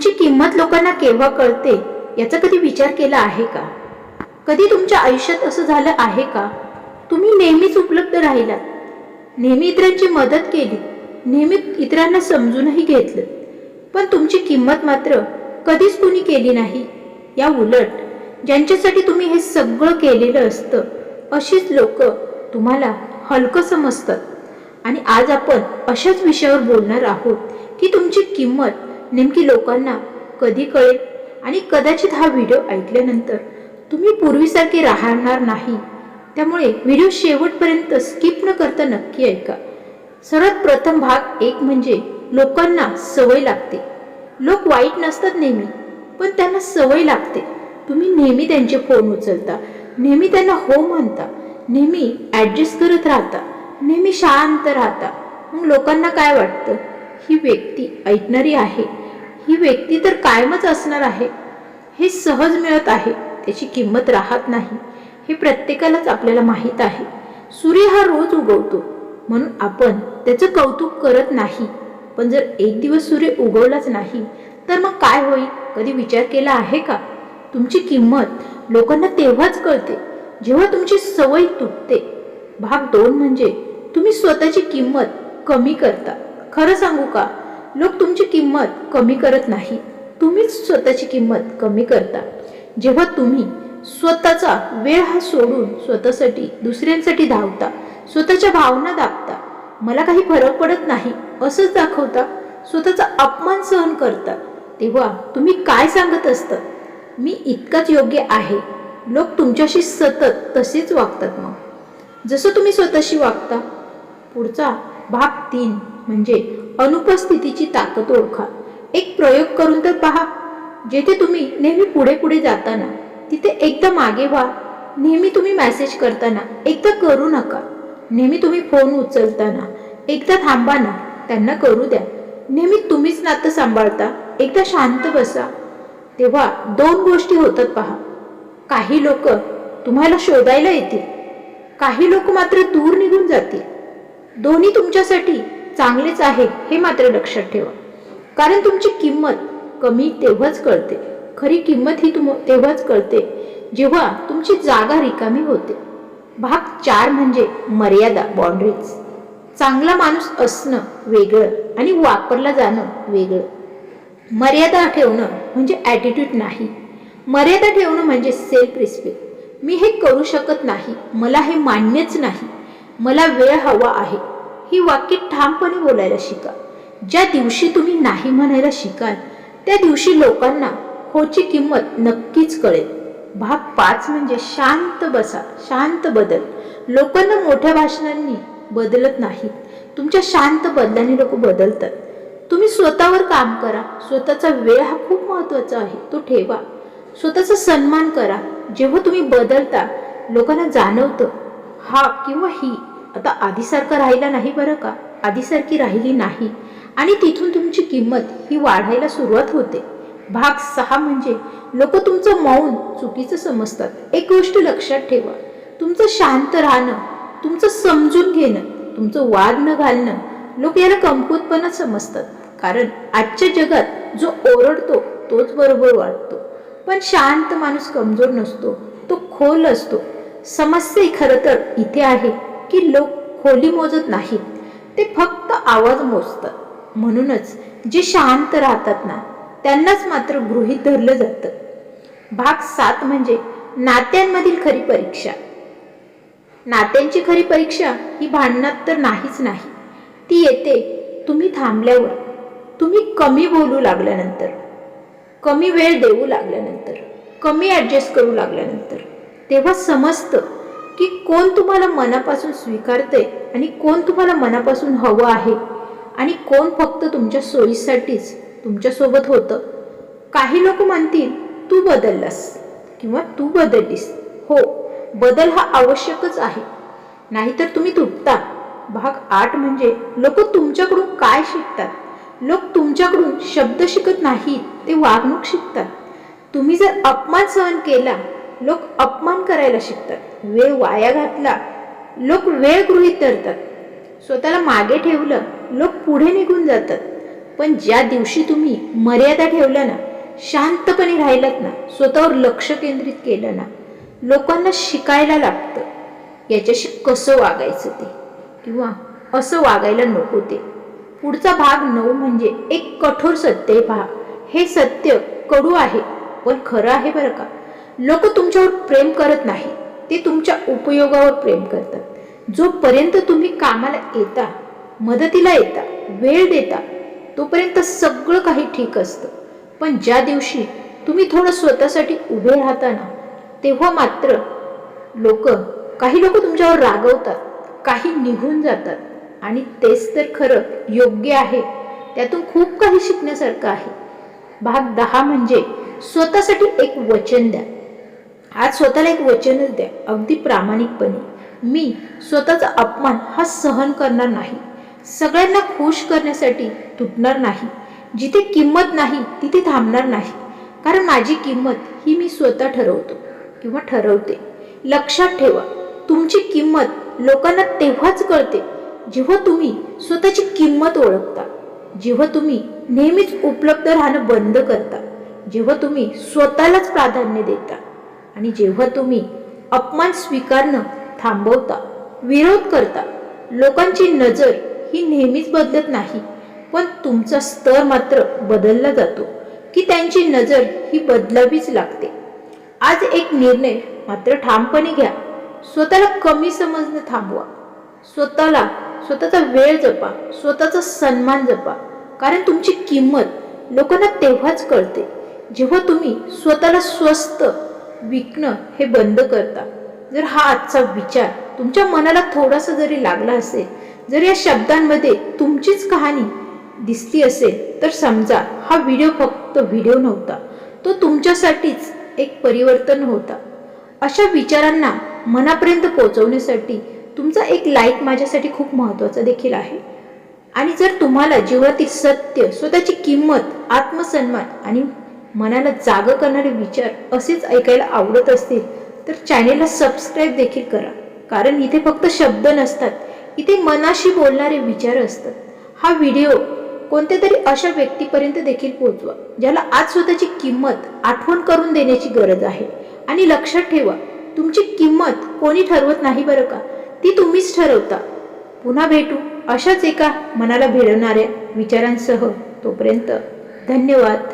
तुमची किंमत लोकांना केव्हा कळते याचा कधी विचार केला आहे का? कधी तुमच्या आयुष्यात असं झालं आहे का? तुम्ही नेहमीच उपलब्ध राहिलात. नेहमी इतरांची मदत केली. नेहमी इतरांना समजूनही घेतलं. पण तुमची किंमत मात्र कधीच कुणी केली नाही. या उलट ज्यांच्यासाठी तुम्ही हे सगळं केलेलं असतं अशीच लोक तुम्हाला हलकं समजतात. आणि आज आपण अशाच विषयावर बोलणार आहोत की तुमची किंमत नेमकी लोकांना कधी कळेल? आणि कदाचित हा व्हिडिओ ऐकल्यानंतर तुम्ही पूर्वीसारखे राहणार नाही. त्यामुळे व्हिडिओ शेवटपर्यंत स्किप न करता नक्की ऐका. सर्वात प्रथम भाग एक म्हणजे लोकांना सवय लागते. लोक वाईट नसतात नेहमी पण त्यांना सवय लागते. तुम्ही नेहमी त्यांचे फोन उचलता नेहमी त्यांना हो म्हणता नेहमी ॲडजस्ट करत राहता नेहमी शांत राहता. मग लोकांना काय वाटतं? ही व्यक्ती ऐकणारी आहे. ही व्यक्ती तर कायमच असणार आहे. हे सहज मिळत आहे. त्याची किंमत राहत नाही. हे प्रत्येकालाच आपल्याला माहीत आहे. सूर्य हा रोज उगवतो. म्हणून आपण त्याचं कौतुक करत नाही. पण जर एक दिवस सूर्य उगवलाच नाही तर मग काय होईल? कधी विचार केला आहे का? तुमची किंमत लोकांना तेव्हाच कळते जेव्हा तुमची सवय तुटते. भाग दोन म्हणजे तुम्ही स्वतःची किंमत कमी करता. खरं सांगू का? लोक तुमची किंमत कमी करत नाही. तुम्हीच स्वतःची किंमत कमी करता. जेव्हा तुम्ही स्वतःचा वेळ हा सोडून स्वतःसाठी दुसऱ्यांसाठी धावता स्वतःच्या भावना दाबता मला काही फरक पडत नाही असंच दाखवता स्वतःचा अपमान सहन करता तेव्हा तुम्ही काय सांगत असतात मी इतकाच योग्य आहे. लोक तुमच्याशी सतत तसेच वागतात मग. जसं तुम्ही स्वतःशी वागता पुढचा भाग तीन म्हणजे अनुपस्थितीची ताकद ओळखा. एक प्रयोग करून तर पहा. जेथे तुम्ही नेहमी पुढे पुढे जाताना तिथे एकदा मागे व्हा. नेहमी तुम्ही मेसेज करताना एकदा करू नका. नेहमी तुम्ही फोन उचलताना एकदा थांबा ना त्यांना करू द्या. नेहमी तुम्हीच नातं सांभाळता. एकदा शांत बसा. तेव्हा दोन गोष्टी होतात पहा. काही लोक तुम्हाला शोधायला येतील. काही लोक मात्र दूर निघून जातील. दोन्ही तुमच्यासाठी चांगलेच आहे हे मात्र लक्षात ठेवा. कारण तुमची किंमत कमी तेव्हाच कळते. खरी किंमत ही तुम तेव्हाच कळते जेव्हा तुमची जागा रिकामी होते. भाग चार म्हणजे मर्यादा बाउंड्रीज चांगला माणूस असणं वेगळं आणि वापरला जाणं वेगळं. मर्यादा ठेवणं म्हणजे ॲटिट्यूड नाही. मर्यादा ठेवणं म्हणजे सेल्फ रिस्पेक्ट मी हे करू शकत नाही मला हे मान्यच नाही. मला वेळ हवा आहे. ही वाक्य ठामपणे बोलायला शिका. ज्या दिवशी तुम्ही नाही म्हणायला शिकाल त्या दिवशी लोकांना होची किंमत नक्कीच कळेल. भाग पाच म्हणजे शांत बसा शांत बदल. लोकांना मोठ्या भाषणांनी बदलत नाहीत. तुमच्या शांत बदलाने लोक बदलतात. तुम्ही स्वतःवर काम करा. स्वतःचा वेळ हा खूप महत्त्वाचा आहे. तो ठेवा. स्वतःचा सन्मान करा. जेव्हा तुम्ही बदलता लोकांना जाणवतं हा किंवा ही आता आधीसारखं राहिला नाही बरं का? आधीसारखी राहिली नाही. आणि तिथून तुमची किंमत ही वाढायला सुरुवात होते. भाग सहा म्हणजे लोक तुमचं मौन चुकीचं समजतात. एक गोष्ट लक्षात ठेवा. तुमचं शांत राहणं तुमचं समजून घेणं तुमचं वाद न घालणं लोक याला कमकुतपणा समजतात. कारण आजच्या जगात जो ओरडतो तोच बरोबर वाटतो पण शांत माणूस कमजोर नसतो तो खोल असतो. समस्या खरं तर इथे आहे. की लोक खोली मोजत नाहीत. ते फक्त आवाज मोजतात. म्हणूनच जे शांत राहतात ना त्यांनाच मात्र गृहीत धरलं जातं. भाग सात म्हणजे नात्यांमधील खरी परीक्षा. नात्यांची खरी परीक्षा ही भांडणात तर नाहीच नाही. ती येते तुम्ही थांबल्यावर. तुम्ही कमी बोलू लागल्यानंतर. कमी वेळ देऊ लागल्यानंतर. कमी ॲडजस्ट करू लागल्यानंतर. तेव्हा समजतं की कोण तुम्हाला मनापासून स्वीकारते आणि कोण तुम्हाला मनापासून हवं आहे? आणि कोण फक्त तुमच्या सोयीसाठीच तुमच्यासोबत होतं? काही लोक म्हणतील तू बदललास किंवा तू बदललीस हो बदल हा आवश्यकच आहे. नाहीतर तुम्ही तुटता. भाग आठ म्हणजे लोक तुमच्याकडून काय शिकतात? लोक तुमच्याकडून शब्द शिकत नाहीत ते वागणूक शिकतात. तुम्ही जर अपमान सहन केला लोक अपमान करायला शिकतात. वेळ वाया घातला लोक वेळ गृहीत धरतात. स्वतःला मागे ठेवलं लोक पुढे निघून जातात. पण ज्या दिवशी तुम्ही मर्यादा ठेवल्या ना शांतपणे राहिलात ना स्वतःवर लक्ष केंद्रित केलं ना लोकांना शिकायला लागतं. याच्याशी कसं वागायचं ते? किंवा असं वागायला नको ते? पुढचा भाग नऊ म्हणजे एक कठोर सत्य पहा. हे सत्य कडू आहे पण खरं आहे बरं का? लोक तुमच्यावर प्रेम करत नाही. ते तुमच्या उपयोगावर प्रेम करतात. जोपर्यंत तुम्ही कामाला येता मदतीला येता वेळ देता तोपर्यंत सगळं काही ठीक असतं. पण ज्या दिवशी तुम्ही थोडं स्वतःसाठी उभे राहता ना तेव्हा मात्र लोक काही लोक तुमच्यावर रागवतात काही निघून जातात. आणि तेच तर खरं योग्य आहे. त्यातून खूप काही शिकण्यासारखं आहे. भाग दहा म्हणजे स्वतःसाठी एक वचन द्या. आज स्वतःला एक वचनच द्या. अगदी प्रामाणिकपणे. मी स्वतःचा अपमान हा सहन करणार नाही. सगळ्यांना खुश करण्यासाठी तुटणार नाही. जिथे किंमत नाही तिथे थांबणार नाही. कारण माझी किंमत ही मी स्वतः ठरवतो किंवा ठरवते. लक्षात ठेवा तुमची किंमत लोकांना तेव्हाच कळते जेव्हा तुम्ही स्वतःची किंमत ओळखता. जेव्हा तुम्ही नेहमीच उपलब्ध राहणं बंद करता. जेव्हा तुम्ही स्वतःलाच प्राधान्य देता. आणि जेव्हा तुम्ही अपमान स्वीकारणं थांबवता विरोध करता लोकांची नजर ही नेहमीच बदलत नाही पण तुमचा स्तर मात्र बदलला जातो की त्यांची नजर ही बदलावीच लागते. आज एक निर्णय मात्र ठामपणे घ्या. स्वतःला कमी समजणं थांबवा. स्वतःला स्वतःचा वेळ जपा. स्वतःचा सन्मान जपा. कारण तुमची किंमत लोकांना तेव्हाच कळते जेव्हा तुम्ही स्वतःला स्वस्त विकणं हे बंद करता. जर हा आजचा विचार तुमच्या मनाला थोडासा जरी लागला असेल जर या शब्दांमध्ये तुमचीच कहाणी दिसती असेल तर समजा हा व्हिडिओ फक्त व्हिडिओ नव्हता तो तुमच्यासाठीच एक परिवर्तन होता. अशा विचारांना मनापर्यंत पोहोचवण्यासाठी तुमचा एक लाईक माझ्यासाठी खूप महत्त्वाचा देखील आहे. आणि जर तुम्हाला जीवनातील सत्य स्वतःची किंमत आत्मसन्मान आणि मनाला जागं करणारे विचार असेच ऐकायला आवडत असतील तर चॅनेलला सबस्क्राईब देखील करा. कारण इथे फक्त शब्द नसतात इथे मनाशी बोलणारे विचार असतात. हा व्हिडिओ कोणत्या तरी अशा व्यक्तीपर्यंत देखील पोहोचवा ज्याला आज स्वतःची किंमत आठवण करून देण्याची गरज आहे. आणि लक्षात ठेवा तुमची किंमत कोणी ठरवत नाही बरं का? ती तुम्हीच ठरवता. पुन्हा भेटू अशाच एका मनाला भिडवणाऱ्या विचारांसह तोपर्यंत धन्यवाद.